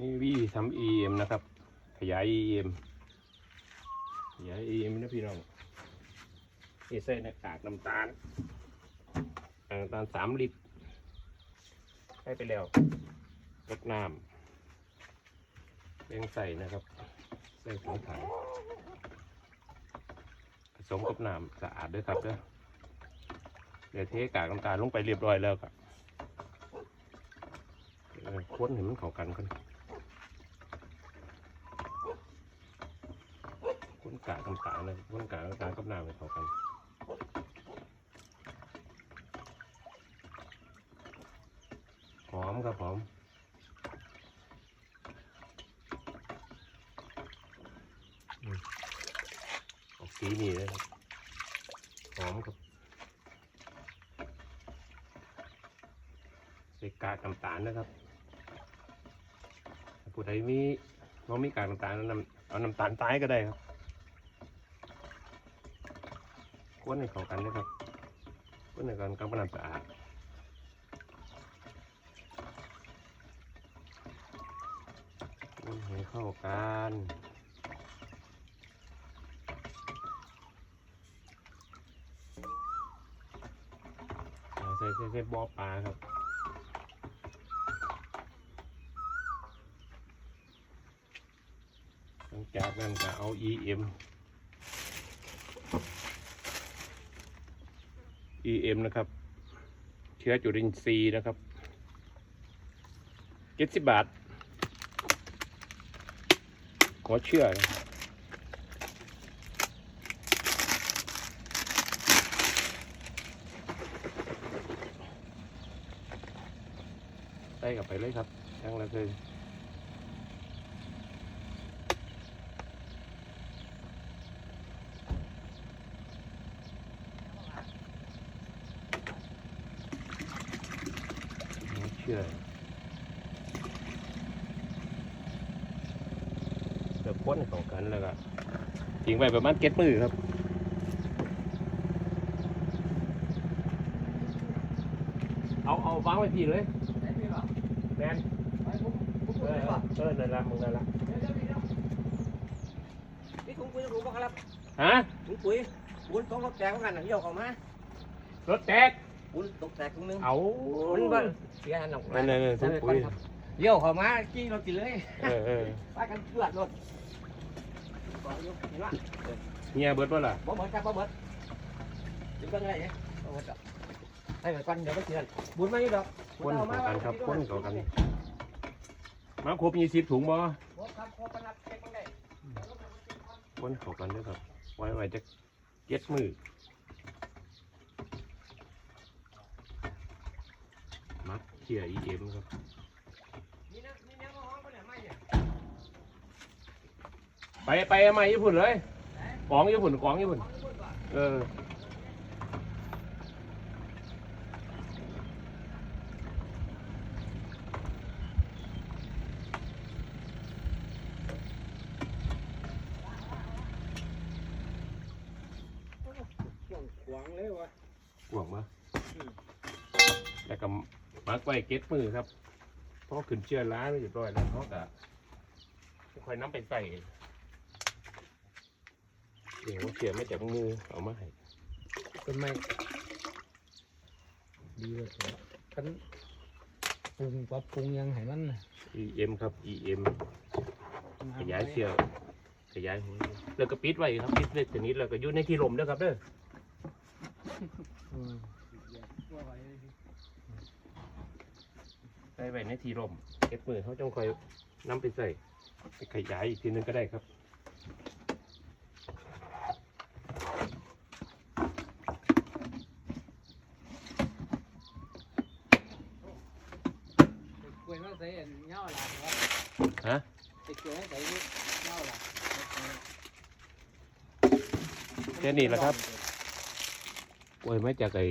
นี่วิธีทำ EM นะครับ ขยาย EM ขยาย EM นะพี่น้องนี่ใส่หน้ากากน้ำตาลน้ำตาลสามลิตรให้ไปแล้วลดน้ำเร่งใส่นะครับ ใส่ถุงถังผสมกับน้ำสะอาดด้วยครับเด้อเดี๋ยวเทกากน้ำตาลลงไปเรียบร้อยแล้วครับเออค้นเห็นมันเข้ากันกันค้น กากน้ำตาลนะค้นกากน้ำตาลกับน้ำให้เข้ากันหอมครับหอมอืมอกสีนี่เลยครับหอมครับใส่กากน้ำตาลนะครับผู้ใดมีน้องมีกากน้ำตาลเอาน้ำเอาน้ำตาลตายก็ได้ครับ ก้นให้เข้ากันนะครับก้นให้กันกับน้ำสะอาดคนให้เข้ากันใส่ใส่ใส่บอปลาครับหลังจากนั้นก็เอา EM EM นะครับ เชื้อจุลินทรีย์นะครับเจ็ดสิบบาทหัวเชื่อนะใส่กลับไปเลยครับทั้งละเล ยหัวเชื่อเดี๋ยวพ่นของกันแล้วก็ทิ้งไว้ประมาณเก็ดมือครับเอาเอาวางไว้พี่เลยแมนเออเออนั่นละมึงนั่นละนี่ถุงปุ๋ยถุงบ่ครับฮะถุงปุ๋ยปุ๋ยต้องรถแตกเหมือนกันนะเลี้ยวเข้ามารถแตก ปุ๋ยตกแตกถุงนึงเอามันบ่เสียหันออกนั่นนั่นนั่นถุงปุ๋ยเลี้ยวเข้ามาจี้รถกินเลยเออเออไปกันเลือดรถบอกอยู่เห็นว่าเงียเบิดว่าล่ะบ่เบิดครับบ่เบิดถึงกันไงเนี่ยบ่เบิดครับให้ไปก่อนเดี๋ยวไปเสียบุญมาอยู่ดอกพ่นของกันครับพ่นของกันมาครบยี่สิบถุงบ่ครบครับครบประนับเช็คบ้างได้พ่นของกันด้วยครับไว้ไว้จะเก็ดมือมักเขี่ยอีเอ็มครับมีนะมีแนวมาห้องปะเนี่ยไม่เนี่ยไปไปเอามาญี่ปุ่นเลยกองญี่ปุ่นกองญี่ปุ่นห้องญี่ปุ่นก่อนเออขวางเลยวะหวงมาแล้วก็ มาร์กไว้เก็ตมือครับเพราะขึ้นเชื่อร้านไว้เรียบร้อยแล้วเขาก็ค่อยน้ำไปใส่เดี๋ยวเชื่อไม่จากมือเอามาให้เป็นไม้ดีเลยกันปรุงปรับปรุงยังให้มัน EM ครับ EM ขยายเชือกขยายหัวแล้วก็ปิดไว้ครับปิดไว้ชนิดแล้วก็อยู่ในที่ลมด้วยครับเด้อ อืมใส่ไว้ในที่ลมเก็บมือเขาจงคอยน้ำไปใส่ไปขยายอีกทีนึงก็ได้ครับกล้วยมาใส่อันเงาหล่ะครับฮะไอ้กล้วยมาใส่เงาหล่ะแค่นี้แหละครับกล้วยมาจากไอ้